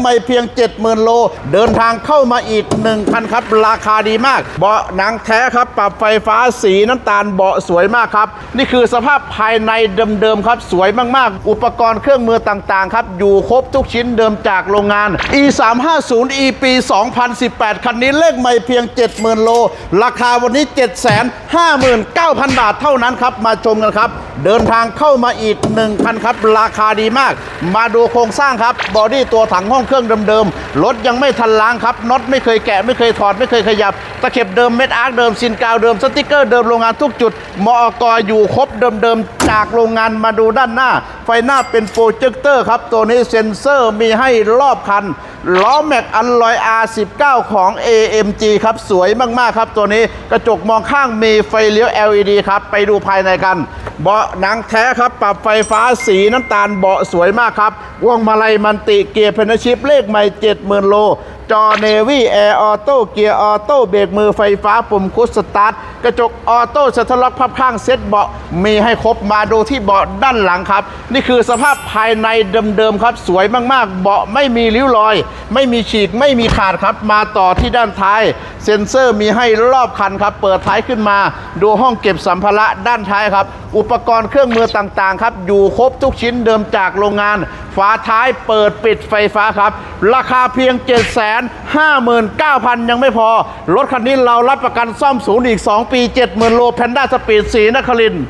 ไม่เพียง 70,000 โล เดินทางเข้ามาอีก 1 คันครับ ราคาดีมาก เบาะหนังแท้ครับ ปรับไฟฟ้าสีน้ำตาลเบาะสวยมากครับ นี่คือสภาพภายในเดิมๆครับ สวยมากๆ อุปกรณ์เครื่องมือต่างๆครับ อยู่ครบทุกชิ้นเดิมจากโรงงาน e 3 5 0 e ปี 2018 คันนี้เลขไม่เพียง 70,000 โล ราคาวันนี้ 759,000 บาทเท่านั้นครับ มาชมกันครับ เดินทางเข้ามาอีก1คันครับ ราคาดีมาก มาดูโครงสร้างครับ บอดี้ตัวถังห้องเครื่องเดิมๆรถยังไม่ทันล้างครับน็อตไม่เคยแกะไม่เคยถอดไม่เคยขยับ ตะเข็บเดิมเม็ดอาร์คเดิมซินกาวเดิมสติกเกอร์เดิมโรงงานทุกจุดมอกอยู่ครบเดิมๆจากโรงงานมาดูด้านหน้า ไฟหน้าเป็นโปรเจคเตอร์ครับตัวนี้เซ็นเซอร์มีให้รอบคันล้อแม็กอันลอย R19 ของ AMG ครับสวยมากๆครับตัวนี้กระจกมองข้างมีไฟเลี้ยว LED ครับไปดูภายในกัน เบาะหนังแท้ครับปรับไฟฟ้าสีน้ำตาลเบาะสวยมากครับวงมาลัยมันติเกียร์เพนชิปเลขใหม่70,000โล จอเนวี่แอร์ออโต้เกียร์ออโต้เบรกมือไฟฟ้าปุ่มคุชสตาร์ทกระจกออโต้สตาร์ล็อกพับข้างเซ็ตเบาะมีให้ครบมาดูที่เบาะด้านหลังครับ นี่คือสภาพภายในเดิมๆครับ สวยมากๆ เบาะไม่มีริ้วรอย ไม่มีฉีกไม่มีขาดครับ มาต่อที่ด้านท้าย เซ็นเซอร์มีให้รอบคันครับ เปิดท้ายขึ้นมา ดูห้องเก็บสัมภาระด้านท้ายครับ อุปกรณ์เครื่องมือต่างๆครับ อยู่ครบทุกชิ้นเดิมจากโรงงาน ฝาท้ายเปิดปิดไฟฟ้าครับ ราคาเพียง7 5 9 0 0 0 ยังไม่พอ รถคันนี้เรารับประกันซ่อมศูนย์อีก 2 ปี 70,000 โลแพนด้าสปีดสีนครินทร์